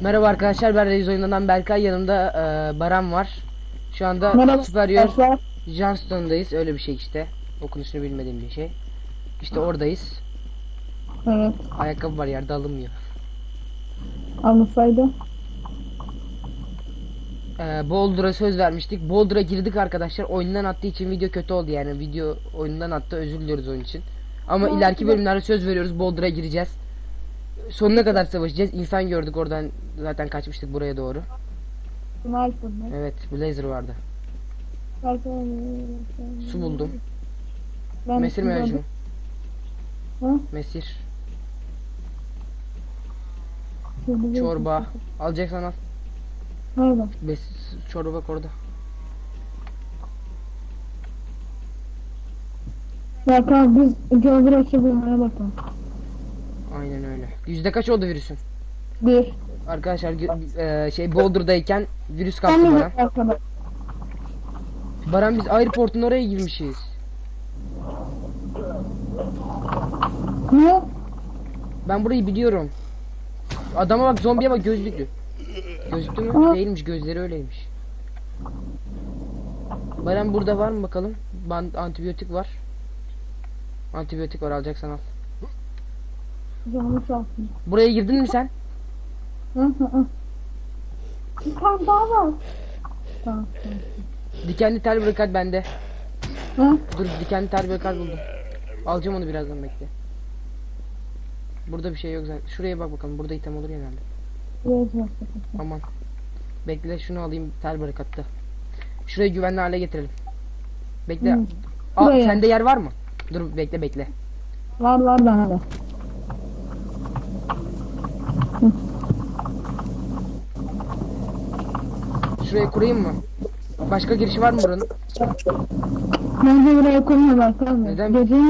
Merhaba arkadaşlar ben Reis oyunundan Berkay yanımda e, Baran var. Şu anda Merhaba Superior. Johnstone'dayız öyle bir şey işte. Okunuşunu bilmediğim bir şey. İşte oradayız. Evet. Ayakkabı var yerde alınmıyor. Almasaydı. E, Boulder'a söz vermiştik. Boulder'a girdik arkadaşlar. Oyundan attığı için video kötü oldu yani. Video oyundan attı özür diliyoruz onun için. Ama ileriki bölümlerde söz veriyoruz Boulder'a gireceğiz. Sonuna kadar savaşacağız. İnsan gördük oradan zaten kaçmıştık buraya doğru. Sniper Evet Blazer vardı. Su buldum. Ben Mesir mercimeği. Hı? Mesir. Çorba. Alacaksan al. Nerede? Bes çorba bak orada. Ya tamam biz geografi bulmaya bakalım. Aynen öyle. Yüzde kaç oldu virüsün? Bir. Arkadaşlar e, şey Boulder'dayken virüs kaptı Sen Baran. arkadaş? Baran biz airport'un oraya girmişiz. Ne? Ben burayı biliyorum. Adama bak zombiye bak gözlüklü. Gözlüklü mü? Değilmiş gözleri öyleymiş. Baran burada var mı bakalım? Ban antibiyotik var. Antibiyotik var alacaksan al. Buraya girdin mi sen? Hı hı hı. Bir tane daha var. Tamam tamam. Dikenli tel bırakat bende. Hı? Dur dikenli tel bırakat buldum. Alacağım onu birazdan bekle. Burada bir şey yok zaten. Şuraya bak bakalım. Burada item olur genelde. Var. Aman. Bekle şunu alayım tel barakatta. Şurayı güvenli hale getirelim. Bekle. Hı. Aa, Buraya. sende yer var mı? Dur bekle bekle. Var var bana da. Şurayı kurayım mı? Başka girişi var mı buranın? Bence buraya kurmuyorlar mı? Neden? Geceyi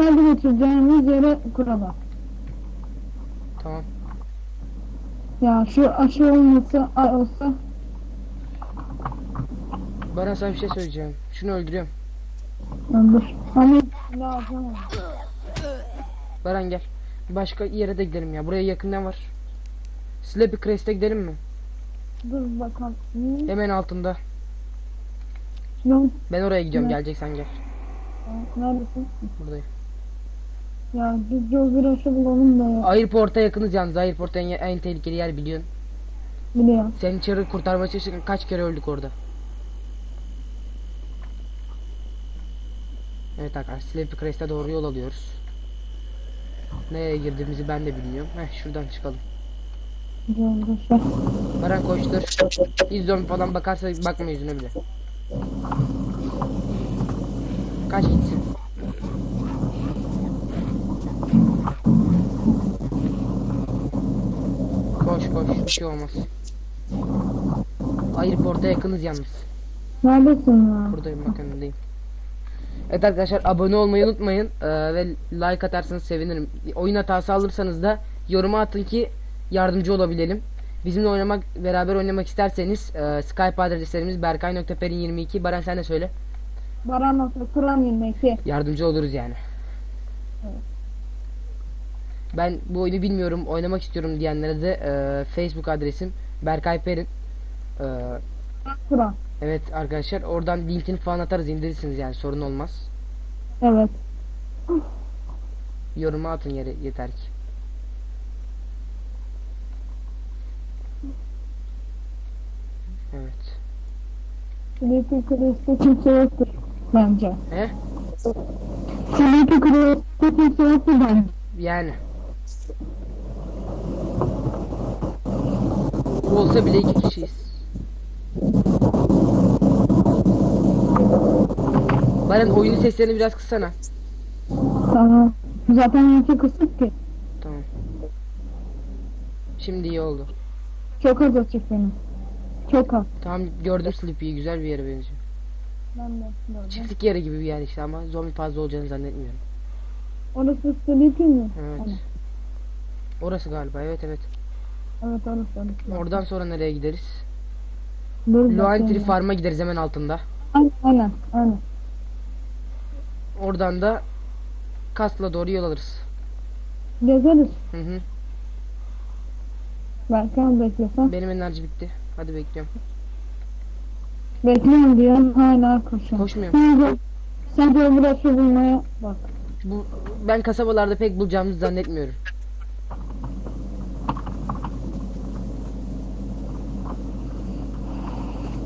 nerede, geçireceğimiz yere kuralım. Tamam. Ya şu aşı olmasa olsa Baran sana bir şey söyleyeceğim. Şunu öldürüyorum. öldür. Yapacağım onu? Baran gel. Başka yere de gidelim ya. Buraya yakın ne var? Slappy Crest'e gidelim mi? Dur bakalım. Hemen altında. Yok. Ben oraya gidiyorum. Ne? Geleceksen gel. Neredesin? Buradayım. Ya biz aşı bulalım da ya. Airport'a yakınız yalnız. Airport en, en tehlikeli yer biliyorsun. Biliyorum. Seni içeri kurtarmaya çalışırken kaç kere öldük orada. Evet arkadaşlar Slappy Crest'e doğru yol alıyoruz. Nereye girdiğimizi ben de bilmiyorum. Heh şuradan çıkalım. Aşı. Baran koştur. Hiç zombi falan bakarsa bakma yüzüne bile. Kaç gitsin. Koş koş bir şey olmaz. Airport'a yakınız yalnız. Neredesin ya? Buradayım bak önündeyim. Evet arkadaşlar abone olmayı unutmayın Ee, ve like atarsanız sevinirim. Oyun hatası alırsanız da yoruma atın ki yardımcı olabilelim. Bizimle oynamak beraber oynamak isterseniz e, Skype adreslerimiz berkay.perin22 Baran sen de söyle. Baran nokta Kur'an 22. Yardımcı oluruz yani. Evet. Ben bu oyunu bilmiyorum oynamak istiyorum diyenlere de e, Facebook adresim Berkay Perin. E, Kur'an. evet arkadaşlar oradan linkini falan atarız indirirsiniz yani sorun olmaz. Evet. Yoruma atın yere yeter ki. Evet. Sleepy Crest'te kimse yoktur. Bence. He? Sleepy Crest'te kimse yoktur bence. Yani. Olsa bile iki kişiyiz. Baran oyunu seslerini biraz kıssana. Tamam. Zaten yükü kısık ki. Tamam. Şimdi iyi oldu. Çok az açık benim. Çok az. Tamam gördüm Sleepy'yi güzel bir yere benziyor. Ben de gördüm. Çiftlik yeri gibi bir yer işte ama zombi fazla olacağını zannetmiyorum. Orası Sleepy mi? Evet. Hani. Orası galiba evet evet. Evet orası orası. Oradan sonra nereye gideriz? Bakayım. Farm'a gideriz hemen altında. Aynen. aynen. Oradan da Kasla doğru yol alırız. Gezeriz. Hı hı. Berkan beklesen. Benim enerji bitti. Hadi bekliyorum. Bekliyorum diyorum hala koşuyorum. Koşmuyorum. Sen de, sen de öbür açı bulmaya bak. Bu ben kasabalarda pek bulacağımızı zannetmiyorum.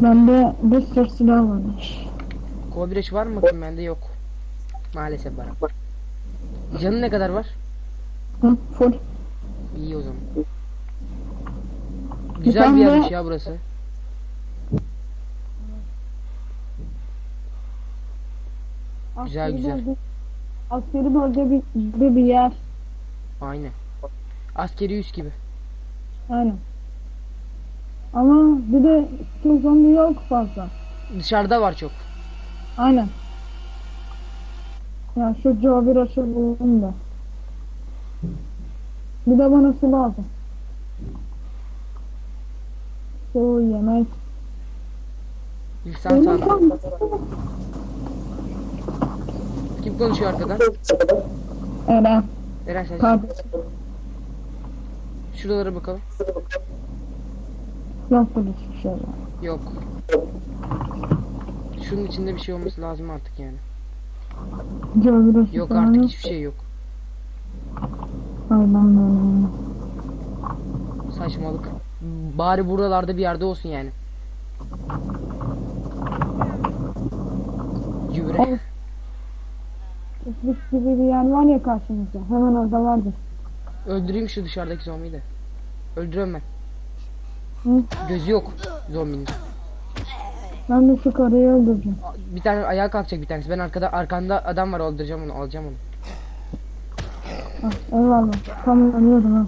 Bende bir sürü silah varmış. Kobireç var mı bakayım bende yok. Maalesef var. Canı ne kadar var? Hı, full. İyi o zaman. Güzel bir yermiş ya burası. Güzel, Askeri güzel. bölge- Askeri bölge bir, bir, bir yer. Aynen. Askeri üs gibi. Aynen. Ama bir de çok zombi yok fazla. Dışarıda var çok. Aynen. Ya şu bir açı buldum da. Bir de bana su lazım. Su, yemek. İnsan sağda. Kim konuşuyor arkadan? Eren, Eren sen kardeşim. şuralara bakalım. Yok burada hiçbir şey var. Yok. Şunun içinde bir şey olması lazım artık yani. Açı Yok artık hiçbir şey yok. Aynen öyle. Saçmalık. Bari buralarda bir yerde olsun yani. Gübre. Çiftlik gibi bir yer var ya karşımızda. Hemen orada vardır. Öldüreyim şu dışarıdaki zombiyi de. Öldürüyorum ben. Hı? Gözü yok zombinin. Ben de şu karıyı öldüreceğim. Bir tane ayağa kalkacak bir tanesi. Ben arkada arkanda adam var öldüreceğim onu alacağım onu. Ah, eyvallah. Tam ölüyordum ha.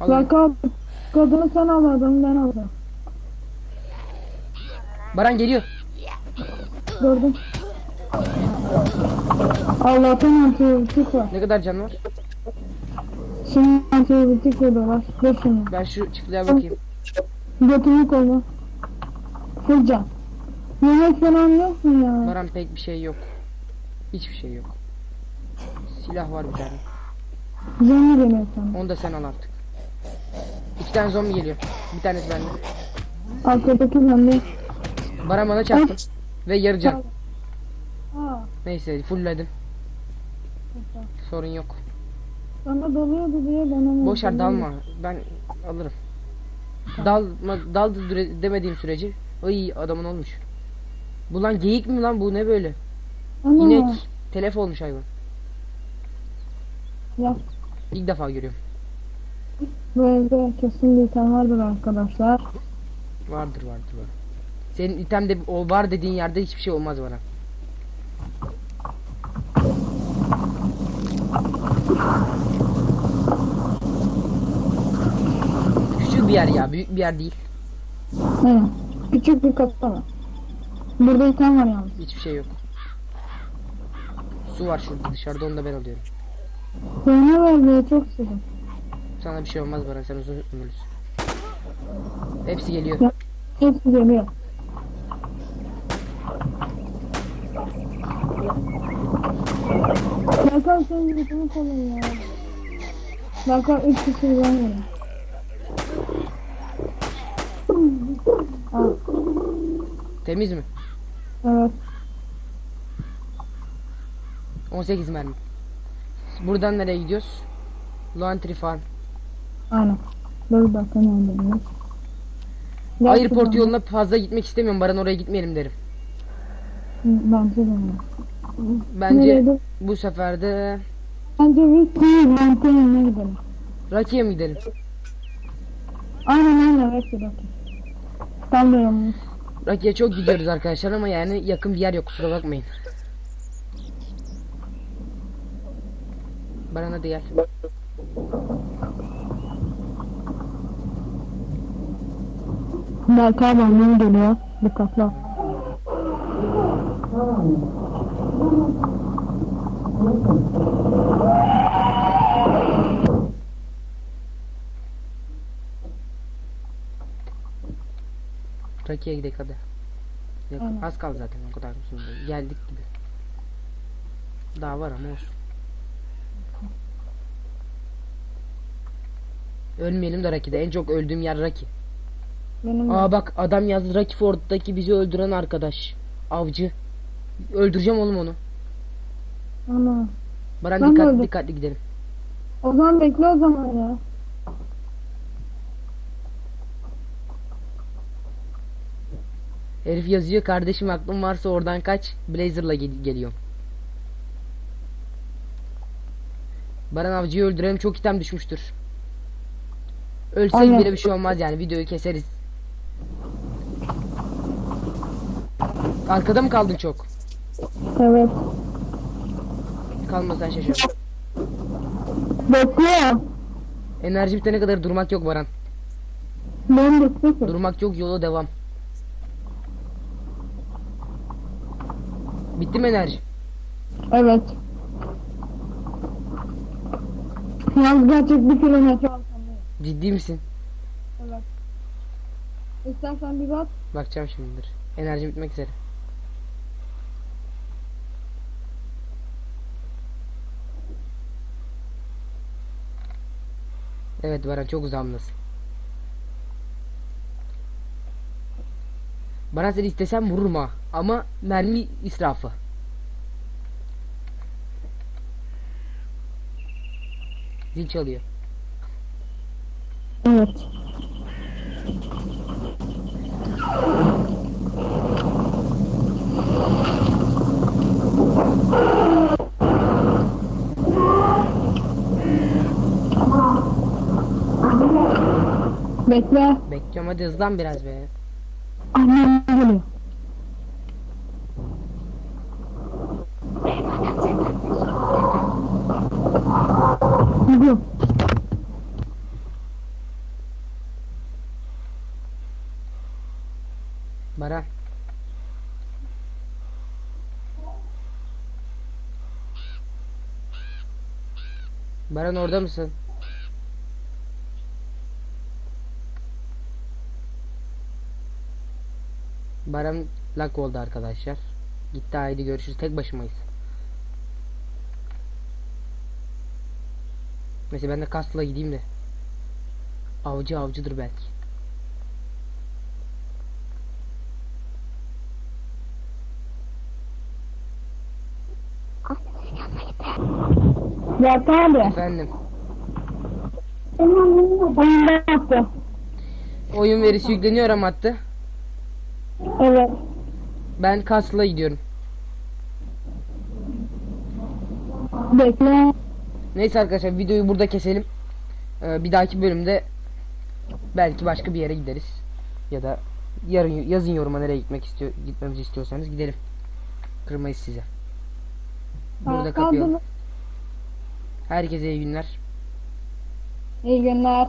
Al onu. Kadını sen alıyordun ben aldım. Baran geliyor. Gördüm. Allah'tan antibiyotik var. Ne kadar can var? Şimdi antibiyotik veriyorlar. Dur şimdi. Ben şu çiftliğe bakayım. Götümü koyma. Full can. Yemek falan yok mu ya? Baran pek bir şey yok. Hiçbir şey yok. Silah var bir tane. Canı sana. Onu da sen al artık. İki tane zombi geliyor. Bir tanesi bende. Arkadaki bende. Baran bana çarptı. Ve yarı can. Aa, Neyse fullledim. Sorun yok. sana doluyordu diye bana Boş ver dalma. Ben alırım. Dalma, dal düre- demediğim sürece. Ay adamın olmuş. Bu lan geyik mi lan bu ne böyle? Ana, İnek. Telef olmuş hayvan. Ya İlk defa görüyorum. Bu evde kesin bir item vardır arkadaşlar. Vardır vardır var. Senin itemde o var dediğin yerde hiçbir şey olmaz bana. Küçük bir yer ya, büyük bir yer değil. Evet. Küçük bir var. Burada item var yalnız. Hiçbir şey yok. Su var şurada dışarıda onu da ben alıyorum. Bana vermeye çok sıkı. Sana bir şey olmaz bana sen uzun ömürlüsün. Hepsi geliyor. Ya. Hepsi geliyor. Berkan senin yüzünü kolun ya. Berkan üç kişi ben yerim. Aa, Temiz mi? evet. 18 mermi. Buradan nereye gidiyoruz? Laundry Farm. Aynen. Dur dakika ne anladınız? Airport yoluna fazla gitmek istemiyorum. Baran oraya gitmeyelim derim. Bence de. Bence Nereye? bu sefer de Bence değil, Mantı'ya gidelim. Rocky'ye mi gidelim? Aynen aynen. Tam da yanlış. Rocky'ye çok gidiyoruz arkadaşlar ama yani yakın bir yer yok kusura bakmayın. Baran hadi gel. Berkay benden geliyor. Dikkatli ol. Rocky'ye gidelim hadi. Aynen. Az kaldı zaten o kadar şimdi. Geldik gibi. Daha var ama olsun. Ölmeyelim de Rocky'de. En çok öldüğüm yer Rocky. Benim. Aa bak adam yazdı Rocky Ford'daki bizi öldüren arkadaş. Avcı. Öldüreceğim oğlum onu. Ana. Baran Ben dikkat, öldüm. dikkatli gidelim. O zaman bekle o zaman ya. Herif yazıyor kardeşim aklın varsa oradan kaç. Blazer'la gel- geliyorum. Baran avcıyı öldürelim çok item düşmüştür. Ölsek Aynen. bile bir şey olmaz yani videoyu keseriz. Arkada mı kaldın çok? Evet. Kalmasan şaşırırım. Bekle. Enerji bitene kadar durmak yok Baran. Ben bekle. Durmak yok yola devam. Bitti mi enerji? Evet. Yalnız gerçek bir kilometre. Ciddi misin? Evet. İstersen bir bak. Bakacağım şimdidir. Enerji bitmek üzere. Evet Baran çok uzağımdasın. Baran seni istesem vururum. Ama mermi israfı. Zil çalıyor. Evet. Bekle. Bekliyorum hadi hızlan biraz be. Annem geliyor. Gidiyor. Baran. Baran orada mısın? Baran lak oldu arkadaşlar. Gitti haydi görüşürüz. Tek başımayız. Mesela ben de kasla gideyim de. Avcı avcıdır belki. Ya abi. Efendim. Oyun verisi yükleniyor ama attı. Evet. Ben kasla gidiyorum. Bekle. Neyse arkadaşlar videoyu burada keselim. Ee, bir dahaki bölümde belki başka bir yere gideriz. Ya da yarın yazın yoruma nereye gitmek istiyor gitmemizi istiyorsanız gidelim. Kırmayız size. Burada kaldınız. Herkese iyi günler. İyi günler.